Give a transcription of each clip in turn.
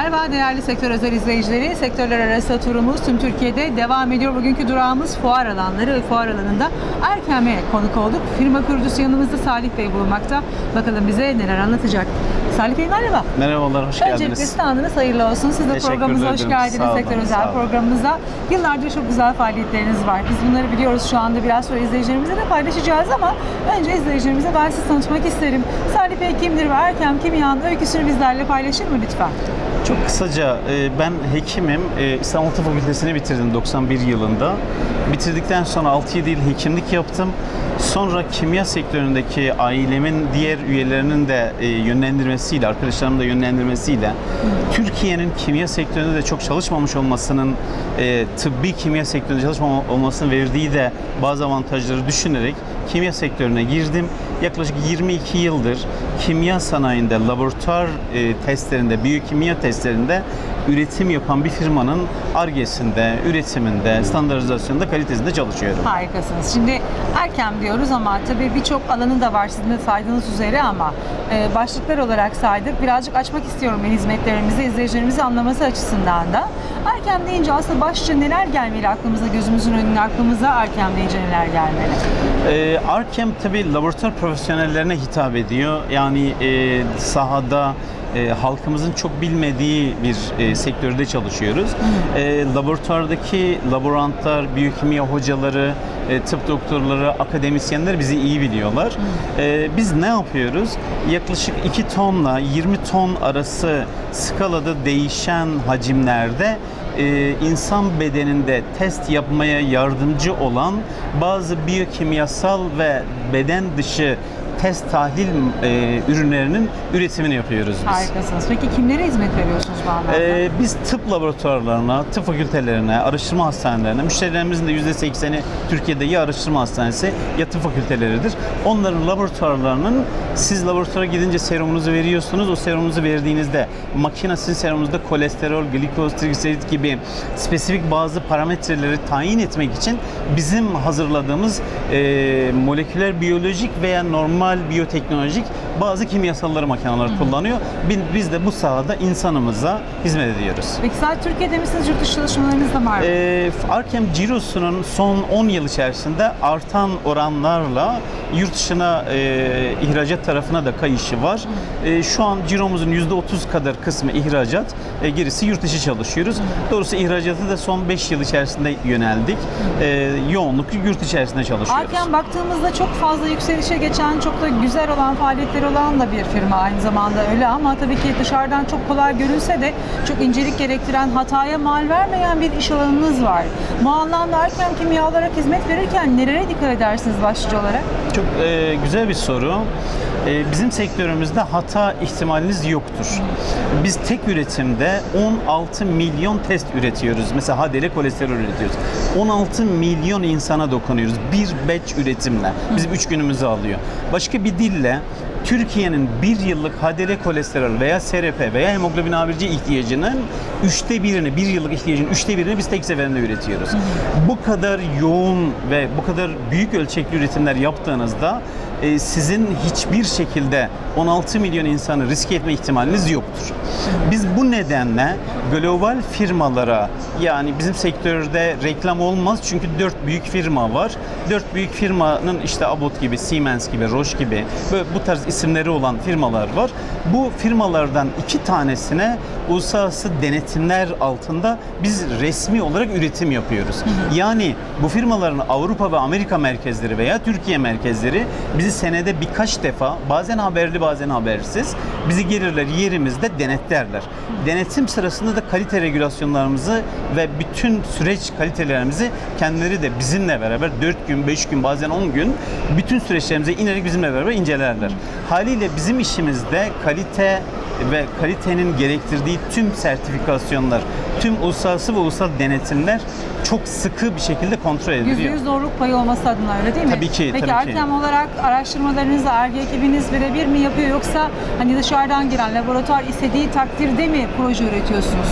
Merhaba değerli sektör özel izleyicileri. Sektörler arası turumuz tüm Türkiye'de devam ediyor. Bugünkü durağımız fuar alanları ve fuar alanında Erkem'e konuk olduk. Firma kurucusu yanımızda Salih Bey bulunmakta. Bakalım bize neler anlatacak. Salih Bey merhaba. Merhabalar, hoş Öncelikle geldiniz. standınız hayırlı olsun. Siz de Teşekkür programımıza hoş ederim. geldiniz. Sağ olun, Sektör sağ özel olun. programımıza. Yıllardır çok güzel faaliyetleriniz var. Biz bunları biliyoruz şu anda. Biraz sonra izleyicilerimize de paylaşacağız ama önce izleyicilerimize ben sizi tanıtmak isterim. Salih Bey kimdir ve Erkem Kimya'nın öyküsünü bizlerle paylaşır mı lütfen? Çok kısaca e, ben hekimim. E, İstanbul Tıp Fakültesini bitirdim 91 yılında. Bitirdikten sonra 6-7 yıl hekimlik yaptım. Sonra kimya sektöründeki ailemin diğer üyelerinin de e, yönlendirmesiyle, arkadaşlarımın da yönlendirmesiyle Türkiye'nin kimya sektöründe de çok çalışmamış olmasının, e, tıbbi kimya sektöründe çalışmamış olmasının verdiği de bazı avantajları düşünerek kimya sektörüne girdim. Yaklaşık 22 yıldır kimya sanayinde, laboratuvar e, testlerinde, biyokimya testlerinde üretim yapan bir firmanın argesinde, üretiminde, standartizasyonunda, kalitesinde çalışıyorum. Harikasınız. Şimdi Erkem diyoruz ama tabii birçok alanı da var sizin de saydığınız üzere ama e, başlıklar olarak saydık. Birazcık açmak istiyorum ben hizmetlerimizi, izleyicilerimizi anlaması açısından da. Erkem deyince aslında başlıca neler gelmeli aklımıza, gözümüzün önüne aklımıza Erkem deyince neler gelmeli? E, Arkem tabii laboratuvar profesyonellerine hitap ediyor. Yani e, sahada e, halkımızın çok bilmediği bir e, sektörde çalışıyoruz. E, laboratuvardaki laborantlar, biyokimya hocaları, e, tıp doktorları, akademisyenler bizi iyi biliyorlar. E, biz ne yapıyoruz? Yaklaşık 2 tonla 20 ton arası skalada değişen hacimlerde e, insan bedeninde test yapmaya yardımcı olan bazı biyokimyasal ve beden dışı test tahlil e, ürünlerinin üretimini yapıyoruz biz. Harikasınız. Peki kimlere hizmet veriyorsunuz bu anlamda? Ee, biz tıp laboratuvarlarına, tıp fakültelerine, araştırma hastanelerine, müşterilerimizin de %80'i Türkiye'de ya araştırma hastanesi ya tıp fakülteleridir. Onların laboratuvarlarının siz laboratuvara gidince serumunuzu veriyorsunuz. O serumunuzu verdiğinizde makine sizin serumunuzda kolesterol, glikoz, trigliserit gibi spesifik bazı parametreleri tayin etmek için bizim hazırladığımız e, moleküler biyolojik veya normal biyoteknolojik bazı kimyasalları makineler kullanıyor. Biz, de bu sahada insanımıza hizmet ediyoruz. Peki sadece Türkiye'de misiniz? Yurt dışı çalışmalarınız da var mı? Ee, Arkem Cirosu'nun son 10 yıl içerisinde artan oranlarla yurt dışına e, ihracat tarafına da kayışı var. E, şu an ciromuzun %30 kadar kısmı ihracat, e, gerisi yurt dışı çalışıyoruz. Doğrusu ihracatı da son 5 yıl içerisinde yöneldik. E, yoğunluk yurt içerisinde çalışıyoruz. Arken baktığımızda çok fazla yükselişe geçen, çok da güzel olan faaliyetleri olan da bir firma aynı zamanda öyle ama tabii ki dışarıdan çok kolay görünse de çok incelik gerektiren, hataya mal vermeyen bir iş alanınız var. Bu anlamda Arken kimya olarak hizmet verirken nereye dikkat edersiniz başlıca olarak? Çok e, güzel bir soru. E, bizim sektörümüzde hata ihtimaliniz yoktur. Biz tek üretimde 16 milyon test üretiyoruz. Mesela HDL kolesterol üretiyoruz. 16 milyon insana dokunuyoruz. Bir batch üretimle. Bizim 3 günümüzü alıyor. Başka bir dille Türkiye'nin bir yıllık HDL kolesterol veya SRP veya hemoglobin A1C ihtiyacının üçte birini, bir yıllık ihtiyacın üçte birini biz tek seferinde üretiyoruz. Bu kadar yoğun ve bu kadar büyük ölçekli üretimler yaptığınızda e, sizin hiçbir şekilde 16 milyon insanı riske etme ihtimaliniz yoktur. Biz bu nedenle global firmalara yani bizim sektörde reklam olmaz çünkü dört büyük firma var. Dört büyük firmanın işte Abbott gibi, Siemens gibi, Roche gibi bu tarz isimleri olan firmalar var. Bu firmalardan iki tanesine uluslararası denetimler altında biz resmi olarak üretim yapıyoruz. Yani bu firmaların Avrupa ve Amerika merkezleri veya Türkiye merkezleri bizi senede birkaç defa bazen haberli bazen habersiz bizi gelirler yerimizde denetlerler. Denetim sırasında da kalite regülasyonlarımızı ve bütün süreç kalitelerimizi kendileri de bizimle beraber 4 gün, 5 gün, bazen 10 gün bütün süreçlerimize inerek bizimle beraber incelerler. Haliyle bizim işimizde kalite ve kalitenin gerektirdiği tüm sertifikasyonlar, tüm uluslararası ve ulusal denetimler çok sıkı bir şekilde kontrol ediliyor. %100 doğruluk payı olması adına öyle değil mi? Tabii ki, Peki tabii ki. Arkem olarak araştırmalarınızı ARGE ekibiniz birebir mi yapıyor yoksa hani dışarıdan giren laboratuvar istediği takdirde mi proje üretiyorsunuz?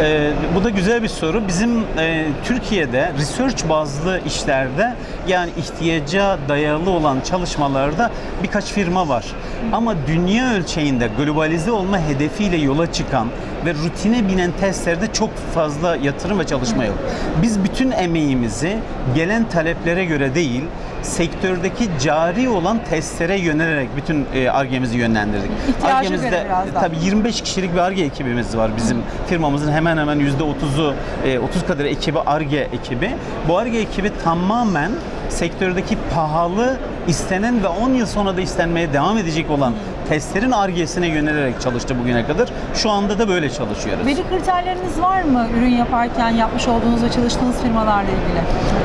Ee, bu da güzel bir soru. Bizim e, Türkiye'de research bazlı işlerde yani ihtiyaca dayalı olan çalışmalarda birkaç firma var. Ama dünya ölçeğinde globalize olma hedefiyle yola çıkan ve rutine binen testlerde çok fazla yatırım ve çalışma yok. Biz bütün emeğimizi gelen taleplere göre değil, sektördeki cari olan testlere yönelerek bütün e, argemizi yönlendirdik. Argemizde tabii 25 kişilik bir arge ekibimiz var bizim firmamızın hemen hemen %30'u e, 30 kadar ekibi arge ekibi. Bu arge ekibi tamamen sektördeki pahalı istenen ve 10 yıl sonra da istenmeye devam edecek olan testlerin argesine yönelerek çalıştı bugüne kadar. Şu anda da böyle çalışıyoruz. Veri kriterleriniz var mı ürün yaparken yapmış olduğunuz ve çalıştığınız firmalarla ilgili?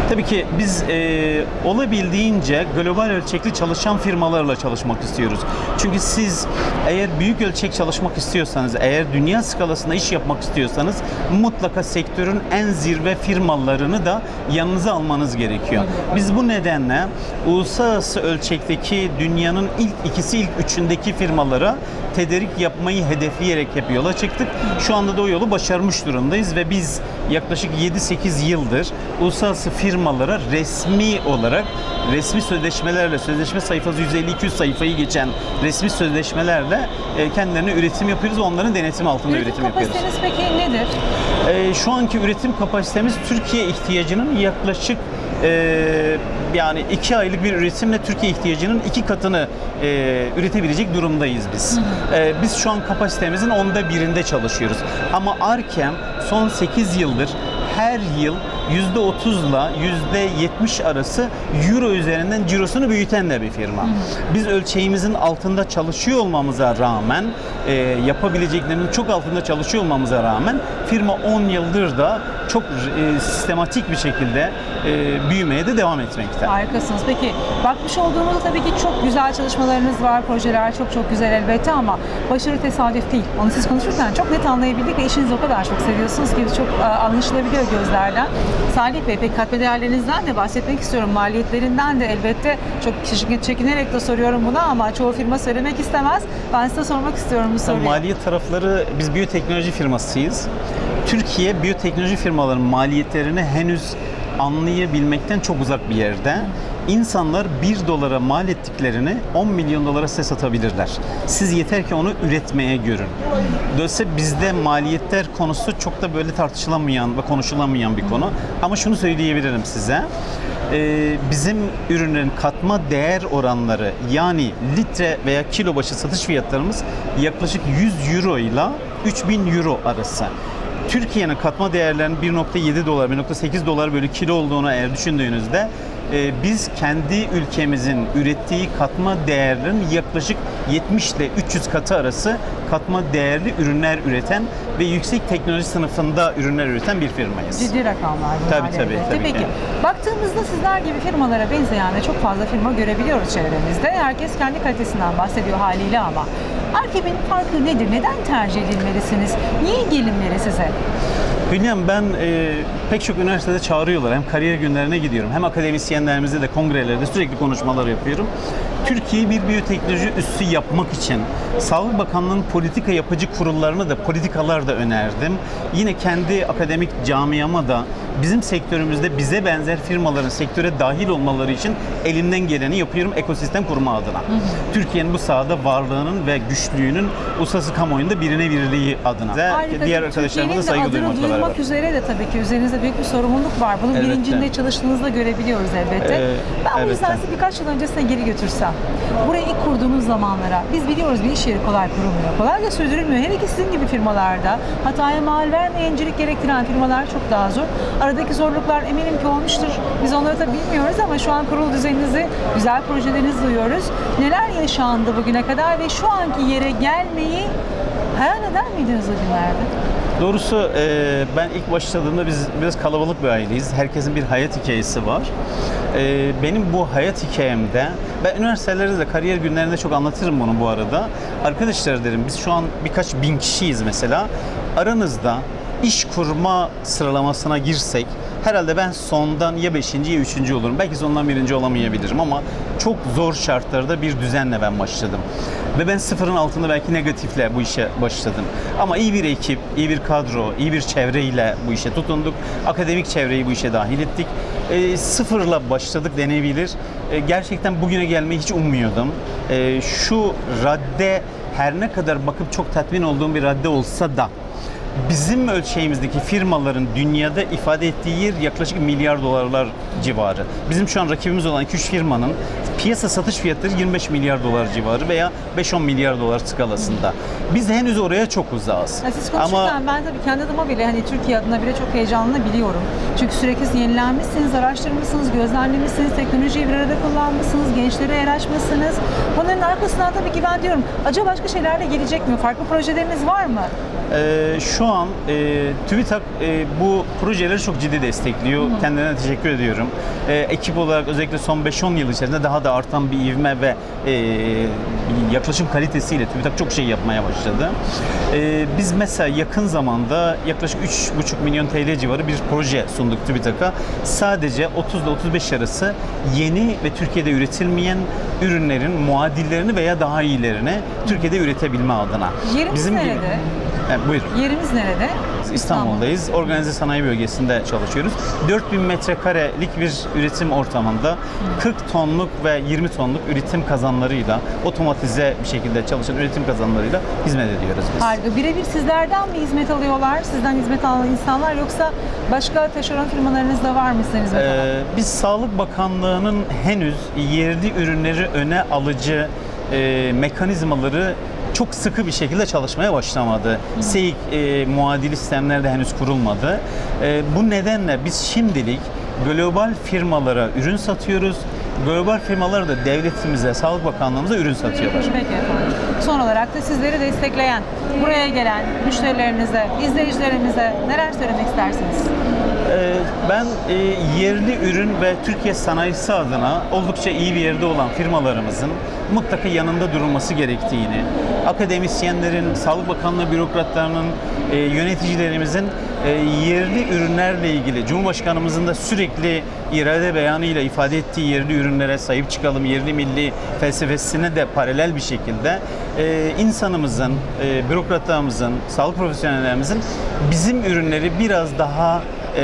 Tabii ki biz e, olabildiğince global ölçekli çalışan firmalarla çalışmak istiyoruz. Çünkü siz eğer büyük ölçek çalışmak istiyorsanız, eğer dünya skalasında iş yapmak istiyorsanız mutlaka sektörün en zirve firmalarını da yanınıza almanız gerekiyor. Biz bu nedenle uluslararası ölçekteki dünyanın ilk ikisi, ilk üçündeki firmalara tedarik yapmayı hedefleyerek hep yola çıktık. Şu anda da o yolu başarmış durumdayız ve biz yaklaşık 7-8 yıldır uluslararası firmalara resmi olarak resmi sözleşmelerle, sözleşme sayfası 150-200 sayfayı geçen resmi sözleşmelerle e, kendilerine üretim yapıyoruz ve onların denetim altında üretim, Üretim yapıyoruz. kapasiteniz peki nedir? E, şu anki üretim kapasitemiz Türkiye ihtiyacının yaklaşık e, yani iki aylık bir üretimle Türkiye ihtiyacının iki katını e, üretebilecek durumdayız biz. E, biz şu an kapasitemizin onda birinde çalışıyoruz. Ama Arkem son 8 yıldır her yıl %30'la %70 arası euro üzerinden cirosunu büyüten de bir firma. Biz ölçeğimizin altında çalışıyor olmamıza rağmen, e, yapabileceklerinin çok altında çalışıyor olmamıza rağmen firma 10 yıldır da çok e, sistematik bir şekilde e, büyümeye de devam etmekte. Harikasınız. Peki bakmış olduğumuzda tabii ki çok güzel çalışmalarınız var, projeler çok çok güzel elbette ama başarı tesadüf değil. Onu siz konuşurken çok net anlayabildik ve işinizi o kadar çok seviyorsunuz ki çok e, anlaşılabiliyor gözlerden. Salih Bey peki katma değerlerinizden de bahsetmek istiyorum. Maliyetlerinden de elbette çok çekin- çekinerek de soruyorum bunu ama çoğu firma söylemek istemez. Ben size sormak istiyorum bu soruyu. Maliyet tarafları biz biyoteknoloji firmasıyız. Türkiye biyoteknoloji firmalarının maliyetlerini henüz anlayabilmekten çok uzak bir yerde. İnsanlar 1 dolara mal ettiklerini 10 milyon dolara size satabilirler. Siz yeter ki onu üretmeye görün. Dolayısıyla bizde maliyetler konusu çok da böyle tartışılamayan ve konuşulamayan bir konu. Ama şunu söyleyebilirim size. Ee, bizim ürünlerin katma değer oranları yani litre veya kilo başı satış fiyatlarımız yaklaşık 100 euro ile 3000 euro arası. Türkiye'nin katma değerlerinin 1.7 dolar, 1.8 dolar bölü kilo olduğunu eğer düşündüğünüzde e, biz kendi ülkemizin ürettiği katma değerlerin yaklaşık 70 ile 300 katı arası katma değerli ürünler üreten ve yüksek teknoloji sınıfında ürünler üreten bir firmayız. Ciddi rakamlar Tabii, tabii, tabii ki. Peki baktığımızda sizler gibi firmalara benzeyen de çok fazla firma görebiliyoruz çevremizde. Herkes kendi kalitesinden bahsediyor haliyle ama Arkeb'in farkı nedir? Neden tercih edilmelisiniz? Niye gelinmeli size? Hülyem ben e, pek çok üniversitede çağırıyorlar. Hem kariyer günlerine gidiyorum hem akademisyenlerimizle de kongrelerde sürekli konuşmalar yapıyorum. Türkiye'yi bir biyoteknoloji üssü yapmak için Sağlık Bakanlığı'nın politika yapıcı kurullarına da politikalar da önerdim. Yine kendi akademik camiama da bizim sektörümüzde bize benzer firmaların sektöre dahil olmaları için elimden geleni yapıyorum ekosistem kurma adına. Türkiye'nin bu sahada varlığının ve güçlüğünün uluslararası kamuoyunda birine birliği adına. Ve Harika. diğer arkadaşlarıma da saygı duymakla beraber. üzere de tabii ki üzerinizde büyük bir sorumluluk var. Bunun Elbette. bilincinde çalıştığınızda görebiliyoruz elbette. Ee, ben bu yüzden sizi birkaç yıl öncesine geri götürsem. Buraya ilk kurduğunuz zamanlara biz biliyoruz bir iş yeri kolay kurulmuyor. Kolay da sürdürülmüyor. Hele ki sizin gibi firmalarda hataya mal vermeyencilik gerektiren firmalar çok daha zor. Aradaki zorluklar eminim ki olmuştur. Biz onları da bilmiyoruz ama şu an kurul düzeninizi, güzel projelerinizi duyuyoruz. Neler yaşandı bugüne kadar ve şu anki yere gelmeyi hayal eder miydiniz o günlerde? Doğrusu e, ben ilk başladığımda biz biraz kalabalık bir aileyiz. Herkesin bir hayat hikayesi var. E, benim bu hayat hikayemde, ben üniversitelerde de kariyer günlerinde çok anlatırım bunu bu arada. Arkadaşlar derim biz şu an birkaç bin kişiyiz mesela. Aranızda iş kurma sıralamasına girsek herhalde ben sondan ya 5. ya 3. olurum. Belki sondan birinci olamayabilirim ama çok zor şartlarda bir düzenle ben başladım. Ve ben sıfırın altında belki negatifle bu işe başladım. Ama iyi bir ekip, iyi bir kadro, iyi bir çevreyle bu işe tutunduk. Akademik çevreyi bu işe dahil ettik. E, sıfırla başladık denebilir. E, gerçekten bugüne gelmeyi hiç ummuyordum. E, şu radde her ne kadar bakıp çok tatmin olduğum bir radde olsa da bizim ölçeğimizdeki firmaların dünyada ifade ettiği yer yaklaşık milyar dolarlar civarı. Bizim şu an rakibimiz olan 2-3 firmanın piyasa satış fiyatları 25 milyar dolar civarı veya 5-10 milyar dolar skalasında. Biz henüz oraya çok uzağız. Ya siz konuşurken ben tabii kendi adıma bile hani Türkiye adına bile çok heyecanlı biliyorum. Çünkü sürekli yenilenmişsiniz, araştırmışsınız, gözlemlemişsiniz, teknolojiyi bir arada kullanmışsınız, gençlere yer açmışsınız. Bunların arkasından tabii ki ben diyorum acaba başka şeylerle gelecek mi? Farklı projeleriniz var mı? Ee, şu an e, TÜBİTAK e, bu projeleri çok ciddi destekliyor. Kendilerine teşekkür ediyorum. E, ekip olarak özellikle son 5-10 yıl içerisinde daha da artan bir ivme ve e, yaklaşım kalitesiyle TÜBİTAK çok şey yapmaya başladı. E, biz mesela yakın zamanda yaklaşık 3,5 milyon TL civarı bir proje sunduk TÜBİTAK'a. Sadece 30 ile 35 arası yeni ve Türkiye'de üretilmeyen ürünlerin muadillerini veya daha iyilerini Türkiye'de üretebilme adına. Yerimiz nerede? Evet, buyurun. Yerimiz nerede? İstanbul'dayız. Organize sanayi bölgesinde çalışıyoruz. 4000 metrekarelik bir üretim ortamında 40 tonluk ve 20 tonluk üretim kazanlarıyla otomatize bir şekilde çalışan üretim kazanlarıyla hizmet ediyoruz biz. Harika. Birebir sizlerden mi hizmet alıyorlar? Sizden hizmet alan insanlar yoksa başka taşeron firmalarınız da var mı sizden hizmet alan? Ee, biz Sağlık Bakanlığı'nın henüz yerli ürünleri öne alıcı e, mekanizmaları çok sıkı bir şekilde çalışmaya başlamadı. SEİK e, muadili sistemler de henüz kurulmadı. E, bu nedenle biz şimdilik global firmalara ürün satıyoruz. Global firmalar da devletimize, Sağlık Bakanlığımıza ürün satıyorlar. Peki efendim. Son olarak da sizleri destekleyen, buraya gelen müşterilerinize, izleyicilerimize neler söylemek istersiniz? Ee, Ben e, yerli ürün ve Türkiye sanayisi adına oldukça iyi bir yerde olan firmalarımızın mutlaka yanında durulması gerektiğini, akademisyenlerin, Sağlık Bakanlığı bürokratlarının, e, yöneticilerimizin e, yerli ürünlerle ilgili Cumhurbaşkanımızın da sürekli irade beyanıyla ifade ettiği yerli ürünlere sahip çıkalım, yerli milli felsefesine de paralel bir şekilde insanımızın, bürokratlarımızın, sağlık profesyonellerimizin bizim ürünleri biraz daha e,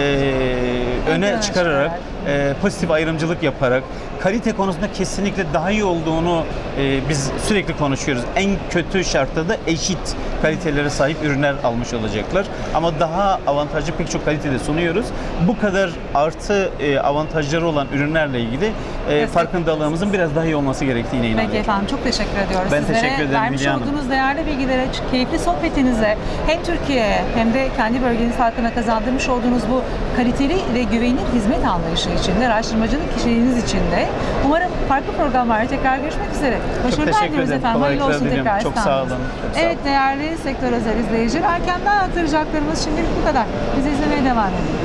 öne çıkararak, e, pozitif ayrımcılık yaparak, kalite konusunda kesinlikle daha iyi olduğunu e, biz sürekli konuşuyoruz. En kötü şartta da eşit kalitelere sahip ürünler almış olacaklar. Ama daha avantajlı pek çok kalitede sunuyoruz. Bu kadar artı e, avantajları olan ürünlerle ilgili e, farkındalığımızın biraz daha iyi olması gerektiğine inanıyorum. Peki efendim çok teşekkür ediyoruz Ben sizlere. teşekkür ederim Vermiş Hülya Hanım. olduğunuz değerli bilgilere, keyifli sohbetinize hem Türkiye'ye hem de kendi bölgeniz halkına kazandırmış olduğunuz bu kaliteli ve güvenilir hizmet anlayışı için de araştırmacılık kişiliğiniz için de umarım farklı programlarda tekrar görüşmek üzere. Başarılar diliyoruz efendim. Hayırlı olsun diliyorum. tekrar Çok sağ olun. Çok sağ Evet değerli sektör özel izleyiciler, erkenden aktaracaklarımız şimdilik bu kadar. Bizi izlemeye devam edin.